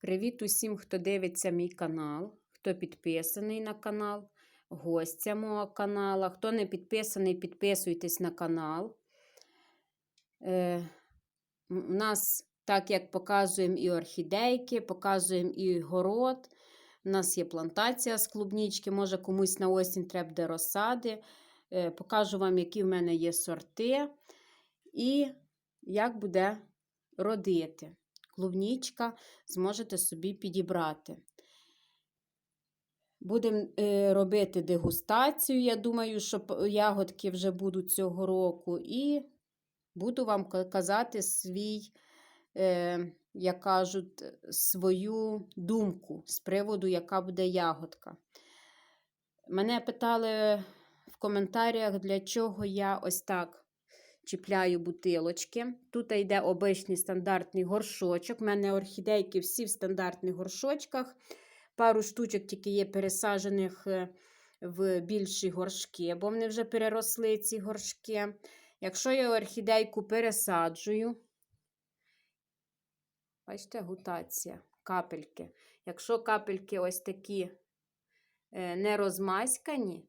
Привіт усім, хто дивиться мій канал, хто підписаний на канал, гостя мого канала. Хто не підписаний, підписуйтесь на канал. Е, У нас, так як показуємо і орхідейки, показуємо і город. У нас є плантація з клубнічки, може комусь на осінь треба буде розсади. Е, Покажу вам, які в мене є сорти і як буде родити. Клубнічка зможете собі підібрати. Будемо е, робити дегустацію. Я думаю, що ягодки вже будуть цього року. І буду вам ка- казати свій, е, як кажуть, свою думку з приводу, яка буде ягодка. Мене питали в коментарях, для чого я ось так чіпляю бутилочки. Тут йде обичний стандартний горшочок. У мене орхідейки всі в стандартних горшочках. Пару штучок тільки є пересаджених е, в більші горшки, бо вони вже переросли ці горшки. Якщо я орхідейку пересаджую, бачите, гутація, капельки. Якщо капельки ось такі е, не розмаськані,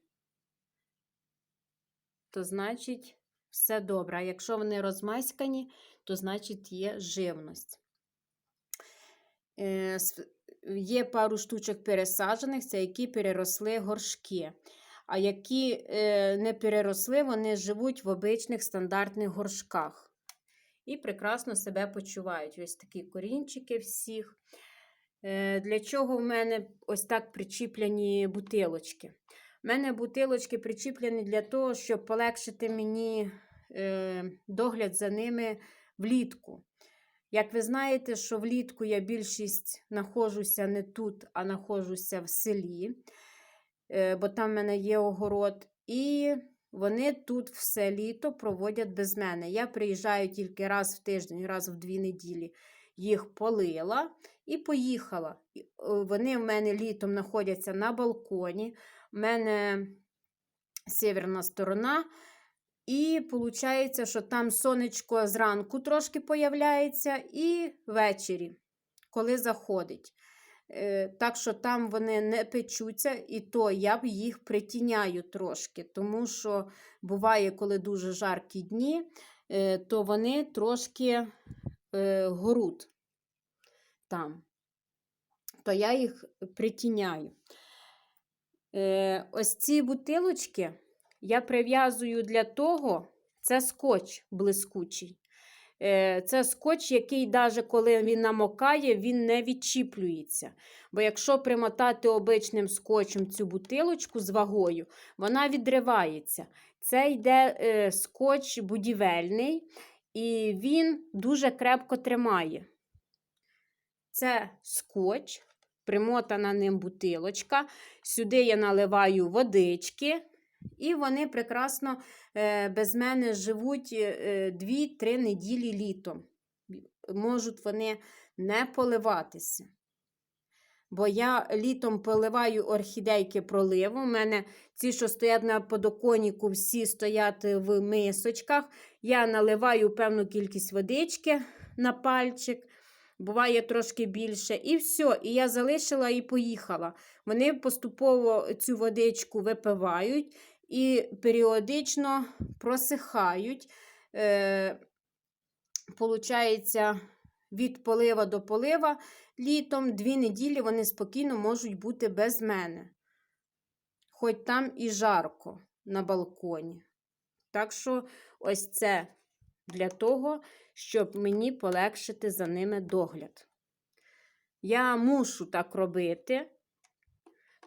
то значить все добре. А якщо вони розмаськані, то значить є живність. Е, Є пару штучок пересаджених, це які переросли горшки. А які е, не переросли, вони живуть в обичних стандартних горшках. І прекрасно себе почувають. Ось такі корінчики всіх. Е, Для чого в мене ось так причіплені бутилочки? У мене бутилочки причіплені для того, щоб полегшити мені е, догляд за ними влітку. Як ви знаєте, що влітку я більшість знаходжуся не тут, а знаходжуся в селі, е, бо там в мене є огород. І вони тут все літо проводять без мене. Я приїжджаю тільки раз в тиждень, раз в дві неділі. Їх полила і поїхала. Е, Вони в мене літом знаходяться на балконі. У мене северна сторона. І виходить, що там сонечко зранку трошки появляється, і ввечері, коли заходить. Е, Так що там вони не печуться, і то я б їх притіняю трошки, тому що буває, коли дуже жаркі дні, е, то вони трошки е, горуть там. То я їх притіняю. Е, Ось ці бутилочки я прив'язую для того, це скотч блискучий. Е, Це скотч, який, навіть коли він намокає, він не відчіплюється. Бо якщо примотати обичним скотчем цю бутилочку з вагою, вона відривається. Це йде е, скотч будівельний, і він дуже крепко тримає. Це скотч, примотана ним бутилочка. Сюди я наливаю водички, і вони прекрасно е, без мене живуть е, 2-3 неділі літом. Можуть вони не поливатися. Бо я літом поливаю орхідейки проливу. У мене ці, що стоять на подоконнику, всі стоять в мисочках. Я наливаю певну кількість водички на пальчик, буває трошки більше. І все. І я залишила і поїхала. Вони поступово цю водичку випивають і періодично просихають. Е, Получається, від полива до полива літом дві неділі вони спокійно можуть бути без мене. Хоч там і жарко на балконі. Так що, ось це для того, щоб мені полегшити за ними догляд. Я мушу так робити,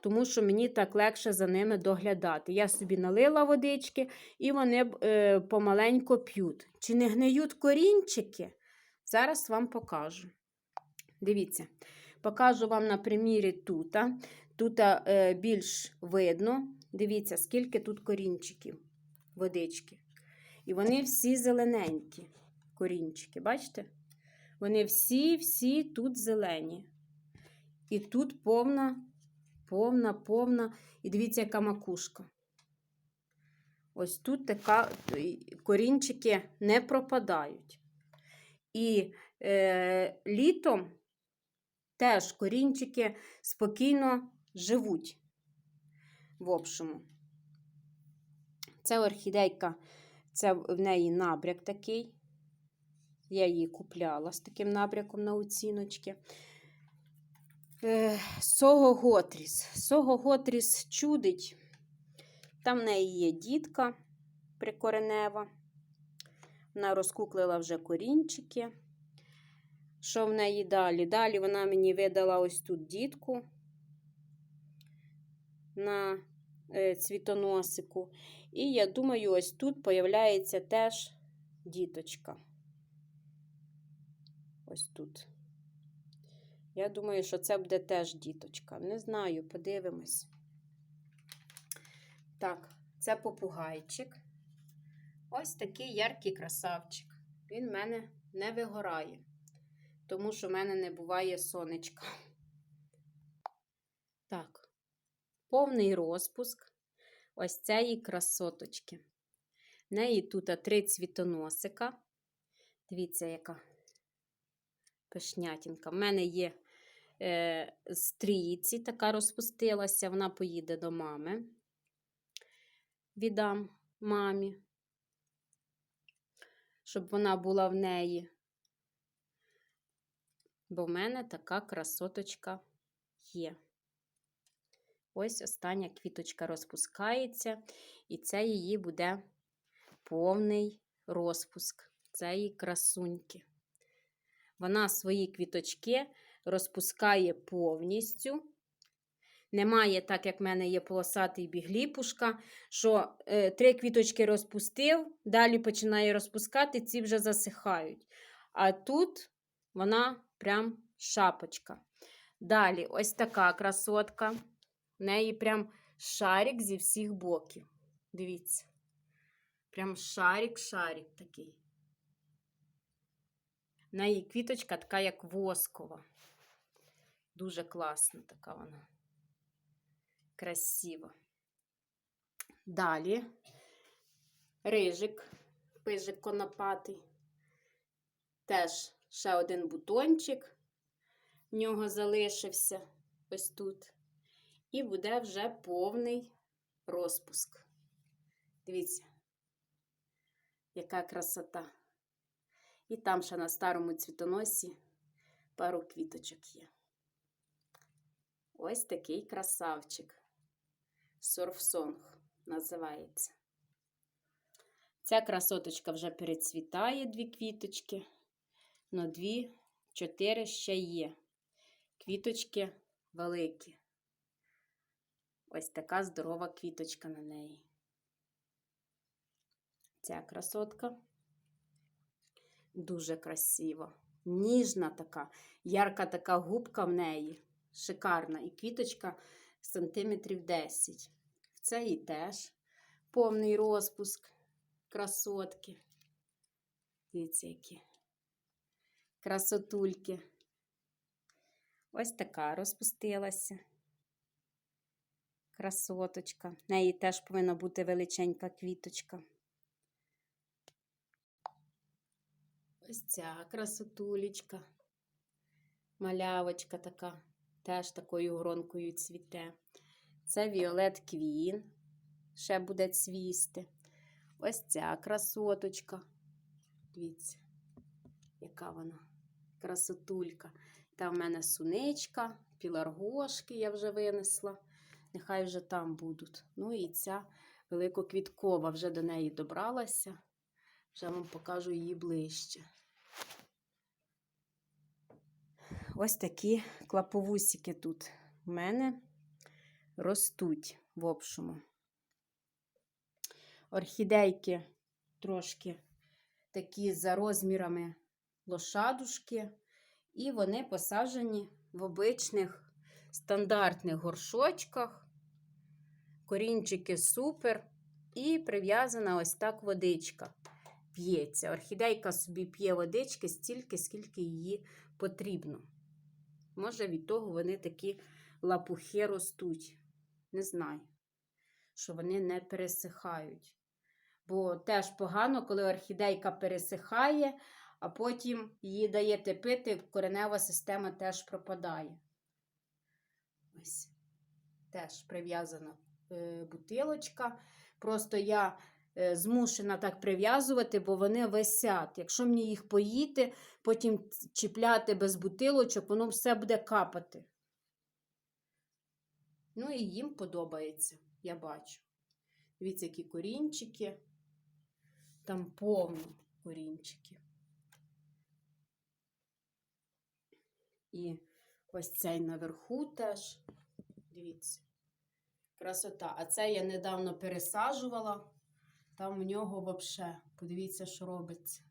тому що мені так легше за ними доглядати. Я собі налила водички, і вони е, помаленько п'ють. Чи не гниють корінчики? Зараз вам покажу. Дивіться, покажу вам на примірі тут. Тут е, більш видно. Дивіться, скільки тут корінчиків водички. І вони всі зелененькі корінчики, бачите? Вони всі-всі тут зелені. І тут повна, повна, повна. І дивіться, яка макушка. Ось тут така корінчики не пропадають. І е, літом теж корінчики спокійно живуть. В общому. Це орхідейка, це в неї набряк такий. Я її купляла з таким набряком на оціночки. Е, Сого Готріс. Сого Готріс чудить. Там в неї є дітка прикоренева. Вона розкуклила вже корінчики. Що в неї далі? Далі вона мені видала ось тут дітку на цвітоносику. І я думаю, ось тут появляється теж діточка. Ось тут. Я думаю, що це буде теж діточка. Не знаю, подивимось. Так, це попугайчик. Ось такий яркий красавчик. Він в мене не вигорає, тому що в мене не буває сонечка. Так, повний розпуск ось цієї красоточки. В неї тут три цвітоносика. Дивіться, яка пишнятінка. В мене є е, стрійці, така розпустилася, вона поїде до мами. Віддам мамі, щоб вона була в неї. Бо в мене така красоточка є. Ось остання квіточка розпускається, і це її буде повний розпуск цієї красуньки. Вона свої квіточки розпускає повністю. Немає, так як в мене є полосатий бігліпушка, що е, три квіточки розпустив, далі починає розпускати, ці вже засихають. А тут вона прям шапочка. Далі, ось така красотка. В неї прям шарик зі всіх боків. Дивіться. Прям шарик-шарик такий. В неї квіточка така, як воскова. Дуже класна така вона. Красива. Далі рижик, пижик конопатий. Теж ще один бутончик в нього залишився ось тут. І буде вже повний розпуск. Дивіться, яка красота. І там ще на старому цвітоносі пару квіточок є. Ось такий красавчик. Сорфсонг називається. Ця красоточка вже перецвітає дві квіточки. Но дві, чотири ще є. Квіточки великі. Ось така здорова квіточка на неї. Ця красотка дуже красива. Ніжна така, ярка така губка в неї. Шикарна. І квіточка сантиметрів 10. Це і теж повний розпуск красотки. Дивіться, які красотульки. Ось така розпустилася. Красоточка. В неї теж повинна бути величенька квіточка. Ось ця красотулечка. Малявочка така, теж такою гронкою цвіте. Це Віолет Квін, ще буде цвісти. Ось ця красоточка. Дивіться, яка вона красотулька. Там в мене суничка, піларгошки я вже винесла. Нехай вже там будуть. Ну і ця великоквіткова вже до неї добралася. Вже вам покажу її ближче. Ось такі клаповусики тут в мене ростуть в общому. Орхідейки трошки такі за розмірами лошадушки, і вони посаджені в обичних стандартних горшочках. Корінчики супер. І прив'язана ось так водичка. П'ється. Орхідейка собі п'є водички стільки, скільки її потрібно. Може, від того вони такі лапухи ростуть. Не знаю, що вони не пересихають. Бо теж погано, коли орхідейка пересихає, а потім її даєте пити, коренева система теж пропадає. Ось теж прив'язана бутилочка. Просто я е, змушена так прив'язувати, бо вони висять. Якщо мені їх поїти, потім чіпляти без бутилочок, воно все буде капати. Ну і їм подобається, я бачу. Дивіться, які корінчики. Там повно корінчиків. І ось цей наверху теж. Дивіться. Красота. А це я недавно пересаджувала. Там у нього взагалі, подивіться, що робиться.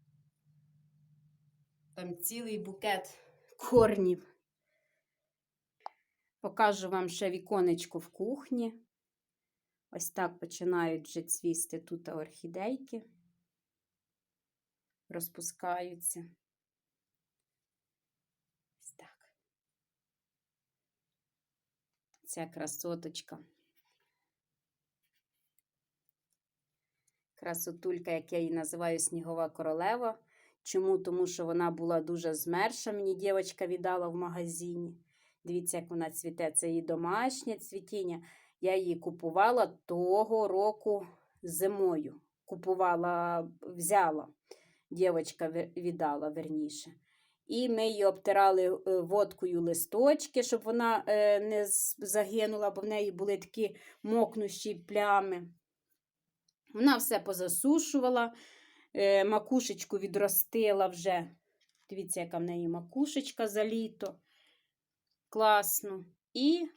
Там цілий букет корнів. Покажу вам ще віконечко в кухні. Ось так починають вже цвісти тут орхідейки. Розпускаються. Ось так. Ця красоточка. Красотулька, як я її називаю, снігова королева. Чому? Тому що вона була дуже змерша, мені дівчинка віддала в магазині. Дивіться, як вона цвіте. Це її домашнє цвітіння. Я її купувала того року зимою. Купувала, взяла, дівчинка віддала верніше. І ми її обтирали е, водкою листочки, щоб вона е, не загинула, бо в неї були такі мокнущі плями. Вона все позасушувала, е, макушечку відростила вже. Дивіться, яка в неї макушечка за літо. Класно. І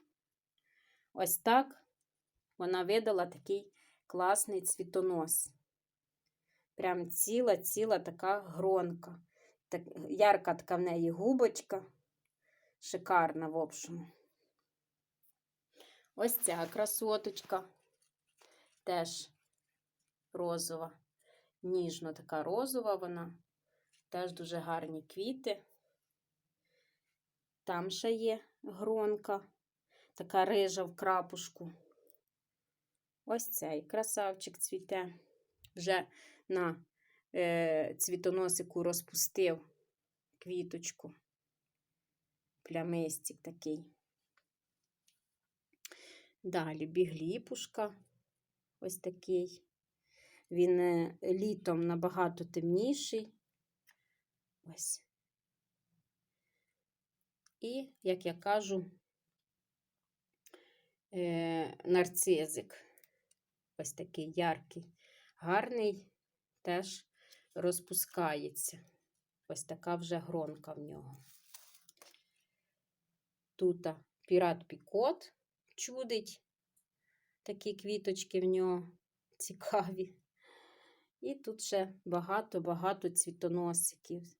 ось так вона видала такий класний цвітонос. Прям ціла-ціла така гронка. Так, Ярка така в неї губочка. Шикарна, в общому. Ось ця красоточка. Теж розова. Ніжно така розова вона. Теж дуже гарні квіти. Там ще є гронка, така рижа в крапушку. Ось цей красавчик цвіте. Вже на е, цвітоносику розпустив квіточку. Плямистик такий. Далі бігліпушка. Ось такий. Він е, літом набагато темніший. Ось. І, як я кажу, е, нарцизик. Ось такий яркий, гарний, теж розпускається. Ось така вже гронка в нього. Тут пірат Пікот чудить, такі квіточки в нього цікаві. І тут ще багато-багато цвітоносиків.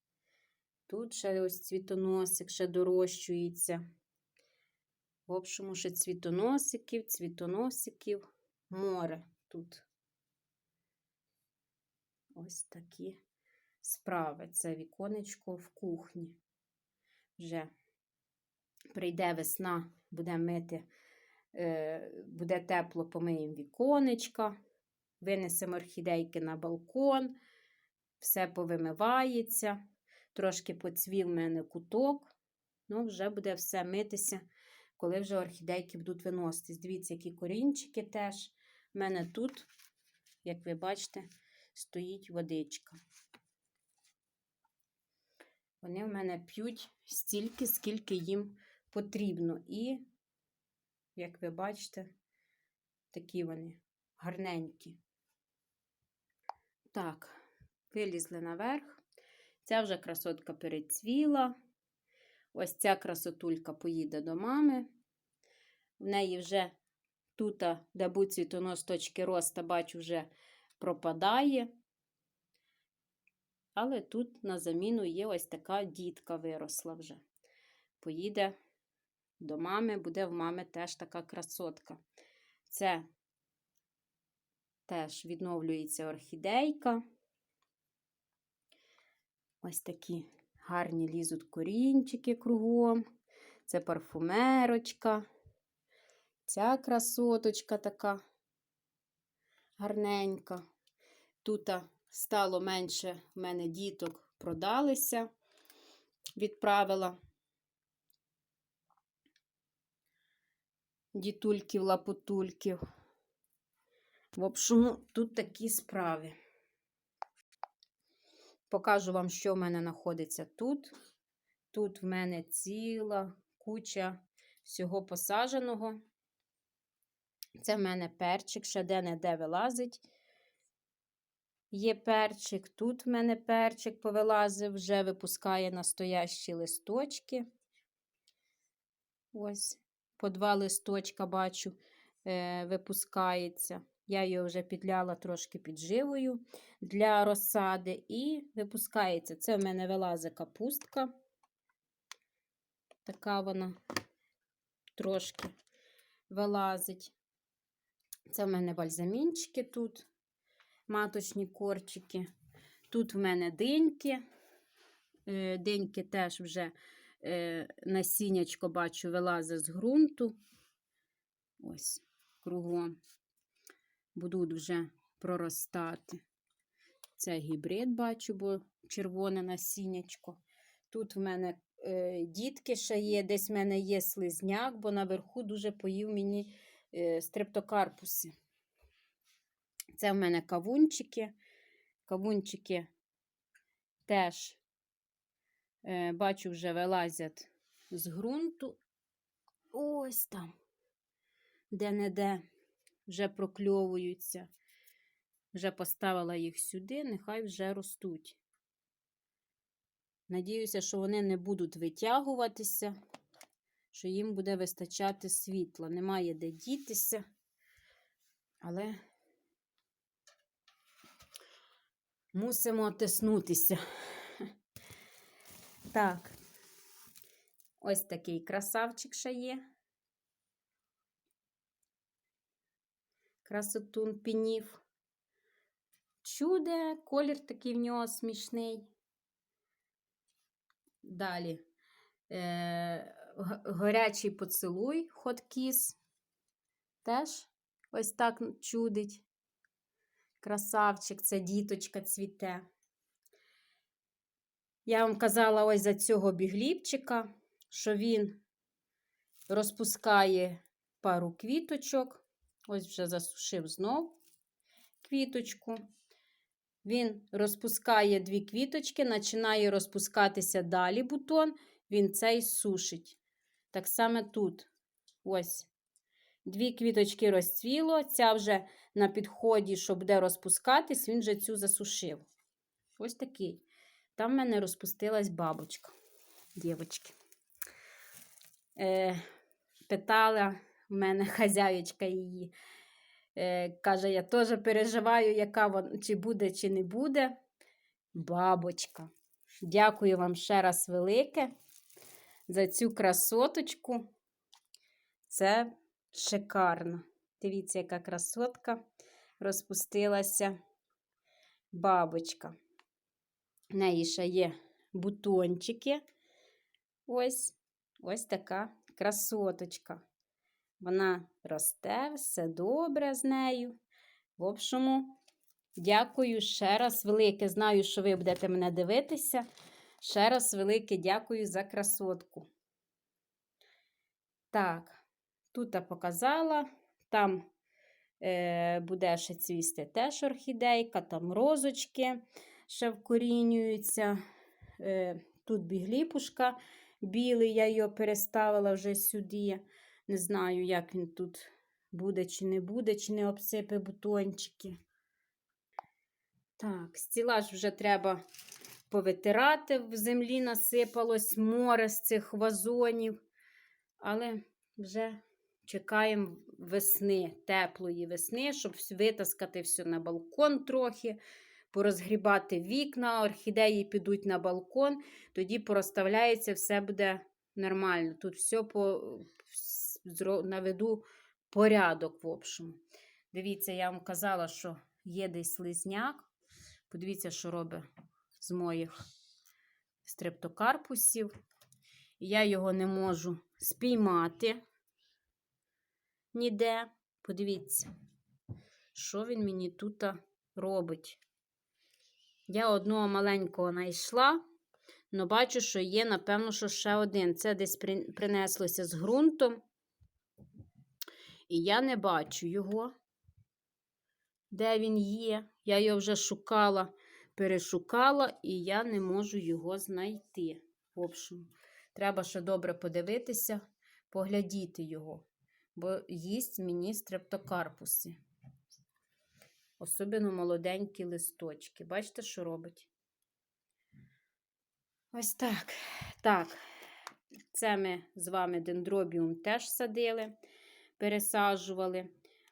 Тут ще ось цвітоносик ще дорощується. В общому, ще цвітоносиків, цвітоносиків, море тут. Ось такі справи. Це віконечко в кухні. Вже прийде весна, буде мити, е, буде тепло, помиємо віконечка, винесемо орхідейки на балкон, все повимивається. Трошки поцвів в мене куток, ну, вже буде все митися, коли вже орхідейки будуть виноситись. Дивіться, які корінчики теж. У мене тут, як ви бачите, стоїть водичка. Вони в мене п'ють стільки, скільки їм потрібно. І, як ви бачите, такі вони гарненькі. Так, вилізли наверх. Ця вже красотка перецвіла. Ось ця красотулька поїде до мами. В неї вже тут, де будь цвітонос точки роста, бачу, вже пропадає. Але тут на заміну є ось така дітка виросла вже. Поїде до мами, буде в мами теж така красотка. Це теж відновлюється орхідейка. Ось такі гарні лізуть корінчики кругом. Це парфумерочка. Ця красоточка така гарненька. Тут стало менше в мене діток, продалися, відправила. Дітульків, лапотульків. В общем, тут такі справи. Покажу вам, що в мене знаходиться тут. Тут в мене ціла куча всього посадженого. Це в мене перчик, ще де-не-де вилазить. Є перчик, тут в мене перчик повилазив, вже випускає настоящі листочки. Ось, по два листочка бачу, е, випускається. Я його вже підляла трошки підживою для розсади і випускається. Це в мене вилазить капустка. Така вона трошки вилазить. Це в мене бальзамінчики тут, маточні корчики. Тут в мене диньки. Е, Диньки теж вже е, насіннячко бачу, вилазить з ґрунту. Ось, кругом. Будуть вже проростати. Це гібрид бачу, бо червоне насіннячко. Тут в мене е, дітки ще є, десь в мене є слизняк, бо наверху дуже поїв мені е, стрептокарпуси. Це в мене кавунчики. Кавунчики теж, е, бачу, вже вилазять з ґрунту. Ось там, де-не-де, вже прокльовуються. Вже поставила їх сюди, нехай вже ростуть. Надіюся, що вони не будуть витягуватися, що їм буде вистачати світла. Немає де дітися, але мусимо тиснутися. Так, ось такий красавчик ще є. Красотун пінів. Чуде, колір такий в нього смішний. Далі е, горячий поцілуй, хот-кіс. Теж ось так чудить. Красавчик, це діточка цвіте. Я вам казала ось за цього бігліпчика, що він розпускає пару квіточок. Ось вже засушив знов квіточку. Він розпускає дві квіточки, починає розпускатися далі бутон, він цей сушить. Так само тут ось дві квіточки розцвіло, ця вже на підході, що буде розпускатись, він вже цю засушив. Ось такий. Там в мене розпустилась бабочка, дівочки. Е, Питала в мене хазяєчка її. Е, Каже, я теж переживаю, яка вона, чи буде, чи не буде. Бабочка. Дякую вам ще раз велике за цю красоточку. Це шикарно. Дивіться, яка красотка розпустилася бабочка. В неї ще є бутончики. Ось ось така красоточка. Вона росте, все добре з нею. В общому, дякую ще раз велике. Знаю, що ви будете мене дивитися. Ще раз велике дякую за красотку. Так, тут я показала, там е, буде ще цвісти теж орхідейка, там розочки ще вкорінюються. Е, Тут бігліпушка білий, я його переставила вже сюди. Не знаю, як він тут буде, чи не буде, чи не обсипе бутончики. Так, стілаж вже треба повитирати, в землі насипалось море з цих вазонів. Але вже чекаємо весни, теплої весни, щоб витаскати все на балкон трохи, порозгрібати вікна, орхідеї підуть на балкон, тоді порозставляється, все буде нормально. Тут все по наведу порядок, в общем. Дивіться, я вам казала, що є десь слизняк. Подивіться, що робить з моїх стрептокарпусів. Я його не можу спіймати ніде. Подивіться, що він мені тут робить. Я одного маленького знайшла, але бачу, що є, напевно, що ще один. Це десь принеслося з ґрунтом. І я не бачу його. Де він є? Я його вже шукала, перешукала, і я не можу його знайти. В общем, треба ще добре подивитися, поглядіти його, бо їсть мені стрептокарпуси. Особливо молоденькі листочки. Бачите, що робить? Ось так. Так, це ми з вами дендробіум теж садили, пересаджували.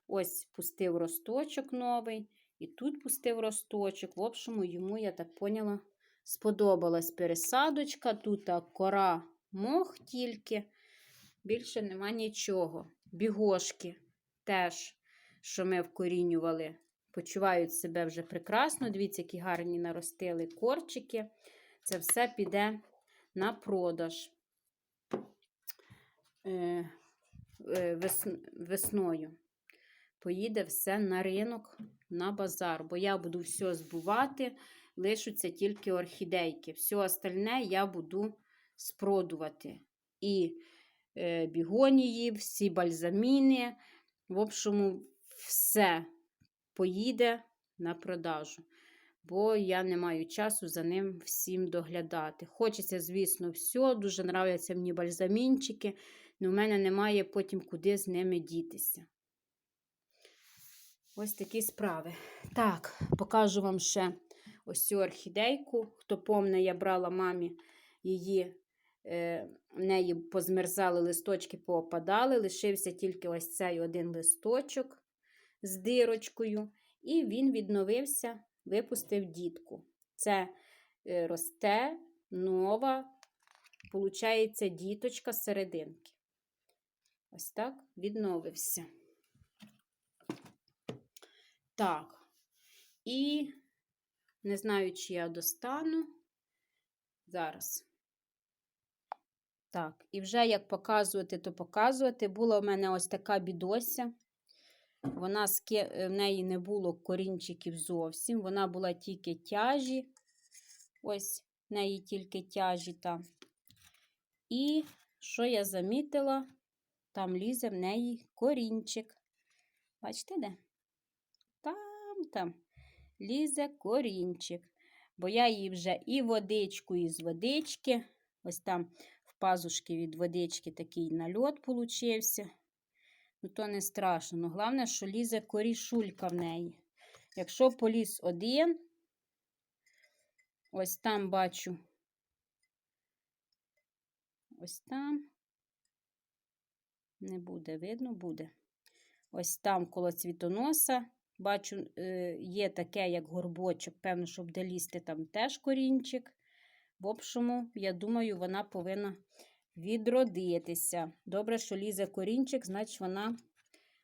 Ось пустив росточок новий, і тут пустив росточок. В общому, йому, я так поняла, сподобалась пересадочка. Тут кора мох тільки, більше нема нічого. Бігошки теж, що ми вкорінювали, почувають себе вже прекрасно. Дивіться, які гарні наростили корчики. Це все піде на продаж е, весною. Поїде все на ринок, на базар, бо я буду все збувати, лишаться тільки орхідейки. Все остальне я буду спродувати. І е, бігонії, всі бальзаміни. В общому, все поїде на продажу бо я не маю часу за ним всім доглядати. Хочеться, звісно, все, дуже нравляться мені бальзамінчики, але в мене немає потім куди з ними дітися. Ось такі справи. Так, покажу вам ще ось цю орхідейку. Хто помне, я брала мамі її, е, в неї позмерзали листочки, поопадали. Лишився тільки ось цей один листочок з дирочкою, і він відновився випустив дітку. Це е, росте нова, получається, діточка серединки. Ось так відновився. Так, і не знаю, чи я достану. Зараз. Так, і вже як показувати, то показувати. Була в мене ось така бідося. Вона в неї не було корінчиків зовсім. Вона була тільки тяжі. Ось в неї тільки тяжі там. І що я замітила? Там лізе в неї корінчик. Бачите, де? Там, там лізе корінчик. Бо я її вже і водичку, і з водички. Ось там в пазушки від водички такий нальот получився ну то не страшно. Ну, головне, що лізе корішулька в неї. Якщо поліз один, ось там бачу, ось там, не буде, видно, буде. Ось там коло цвітоноса. Бачу, е, є таке, як горбочок, певно, щоб де лізти там теж корінчик. В общому, я думаю, вона повинна відродитися. Добре, що лізе корінчик, значить вона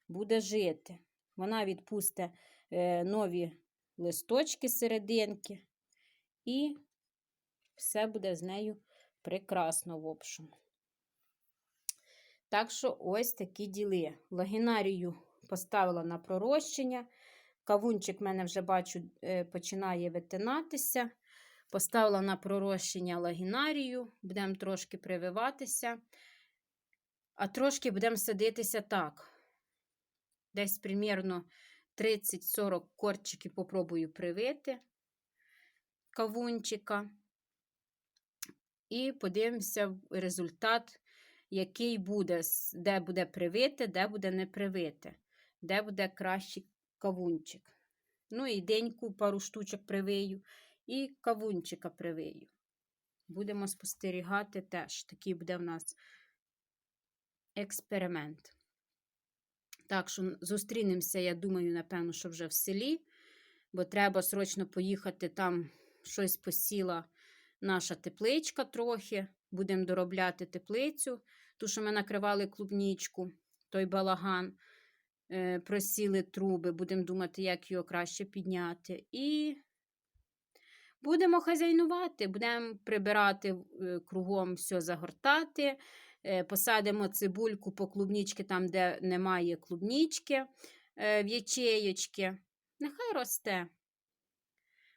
буде жити. Вона відпусте е, нові листочки серединки, і все буде з нею прекрасно, в общем. Так що ось такі діли. Лагінарію поставила на пророщення. Кавунчик в мене вже бачу, е, починає витинатися. Поставила на пророщення лагінарію, будемо трошки прививатися, а трошки будемо садитися так. Десь примірно 30-40 корчиків попробую привити кавунчика. І подивимося результат, який буде, де буде привити, де буде не привити, де буде кращий кавунчик. Ну і деньку пару штучок привию і кавунчика привию. Будемо спостерігати теж. Такий буде в нас експеримент. Так що зустрінемося, я думаю, напевно, що вже в селі, бо треба срочно поїхати там щось посіла наша тепличка трохи. Будемо доробляти теплицю, ту, що ми накривали клубнічку, той балаган, е, просіли труби, будемо думати, як його краще підняти. І Будемо хазяйнувати, будемо прибирати е, кругом все загортати, е, посадимо цибульку по клубнічки там, де немає клубнічки в ячеєчки. Нехай росте.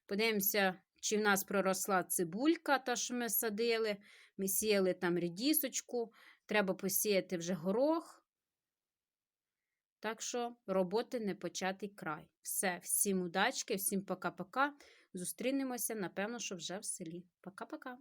Подивимося, чи в нас проросла цибулька, та що ми садили. Ми сіяли там рідісочку, треба посіяти вже горох. Так що роботи не початий край. Все, всім удачки, всім пока-пока. Зустрінемося, напевно, що вже в селі. Пока-пока.